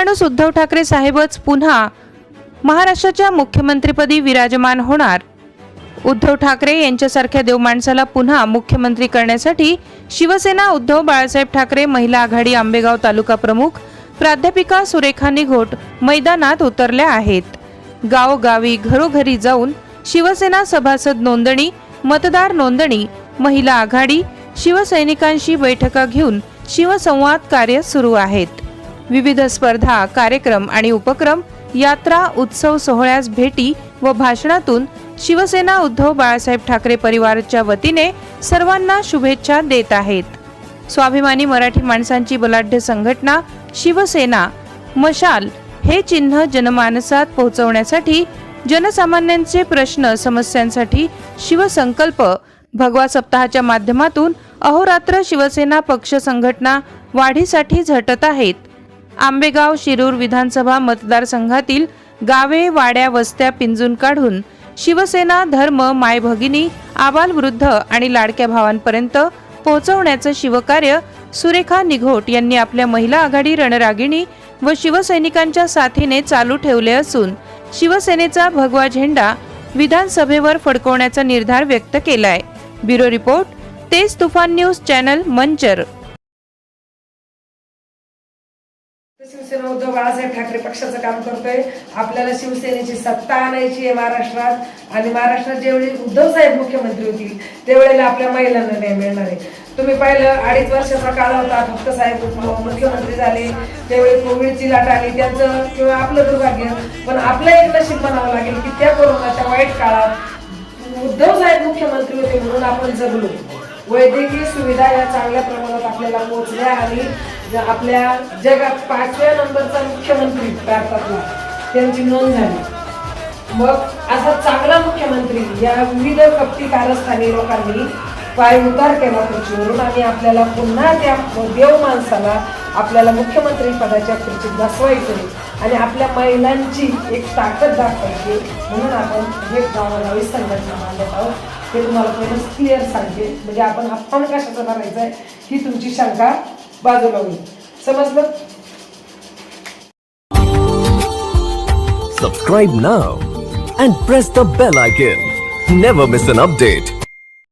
माणूस उद्धव ठाकरे साहेबच पुन्हा महाराष्ट्राच्या मुख्यमंत्रीपदी विराजमान होणार. उद्धव ठाकरे यांच्यासारख्या देवमाणसाला पुन्हा मुख्यमंत्री करण्यासाठी शिवसेना उद्धव बाळासाहेब ठाकरे महिला आघाडी आंबेगाव तालुका प्रमुख प्राध्यापिका सुरेखा निघोट मैदानात उतरल्या आहेत. गावोगावी घरोघरी जाऊन शिवसेना सभासद नोंदणी मतदार नोंदणी महिला आघाडी शिवसैनिकांशी बैठका घेऊन शिवसंवाद कार्य सुरू आहेत. विविध स्पर्धा कार्यक्रम आणि उपक्रम यात्रा उत्सव सोहळ्यास भेटी व भाषणातून शिवसेना उद्धव बाळासाहेब ठाकरे परिवाराच्या वतीने सर्वांना शुभेच्छा देत आहेत. स्वाभिमानी मराठी माणसांची बलाढ्य संघटना शिवसेना मशाल हे चिन्ह जनमानसात पोहोचवण्यासाठी जनसामान्यांचे प्रश्न समस्यांसाठी शिवसंकल्प भगवा सप्ताहाच्या माध्यमातून अहोरात्र शिवसेना पक्ष संघटना वाढीसाठी झटत आहेत. आंबेगाव शिरूर विधानसभा मतदारसंघातील गावे वाड्या वस्त्या पिंजून काढून शिवसेना धर्म माय भगिनी आबाल वृद्ध आणि लाडक्या भावांपर्यंत पोहोचवण्याचं शिवकार्य सुरेखा निघोट यांनी आपल्या महिला आघाडी रणरागिणी व शिवसैनिकांच्या साथीने चालू ठेवले असून शिवसेनेचा भगवा झेंडा विधानसभेवर फडकवण्याचा निर्धार व्यक्त केलाय. Bureau report Tej Tufan news channel Manchar. Shiv Sena Uddhav Balasaheb Thackeray पक्षाचं काम करतोय. आपल्याला शिवसेनेची सत्ता आणायची आहे महाराष्ट्रात. आणि महाराष्ट्रात ज्यावेळी उद्धव साहेब मुख्यमंत्री होतील त्यावेळेला आपल्या महिलांना न्याय मिळणार आहे. तुम्ही पाहिलं अडीच वर्षाचा काळ होता फक्त साहेब मुख्यमंत्री झाले. त्यावेळी कोविडची लाट आली त्यांचं किंवा आपलं दुर्भाग्य. पण आपलं एक नशीब म्हणावं लागेल की त्या कोरोनाच्या वाईट काळात उद्धव साहेब मुख्यमंत्री होते म्हणून आपण जगलो. वैद्यकीय सुविधा या चांगल्या प्रमाणात आपल्याला पोहोचल्या आणि ज- आपल्या जगात पाचव्या नंबरचा मुख्यमंत्री भारतातला त्यांची नोंद झाली. मग असा चांगला मुख्यमंत्री या विविध कपटी कारस्थानी लोकांनी पाय उतार केला खुर्चीवरून आणि आपल्याला पुन्हा त्या देव माणसाला आपल्याला मुख्यमंत्री पदाच्या खुर्चीत बसवायचं आणि आपल्या महिलांची एक ताकद दाखवायची म्हणून आपण हे गावागावी संघटना मानत आहोत. ते तुम्हाला पहिलंच क्लिअर सांगते म्हणजे आपण आपण कशाचा भरायचा आहे ही तुमची शंका बाजूला होईल समजलं Subscribe now and press the bell icon. Never miss an update.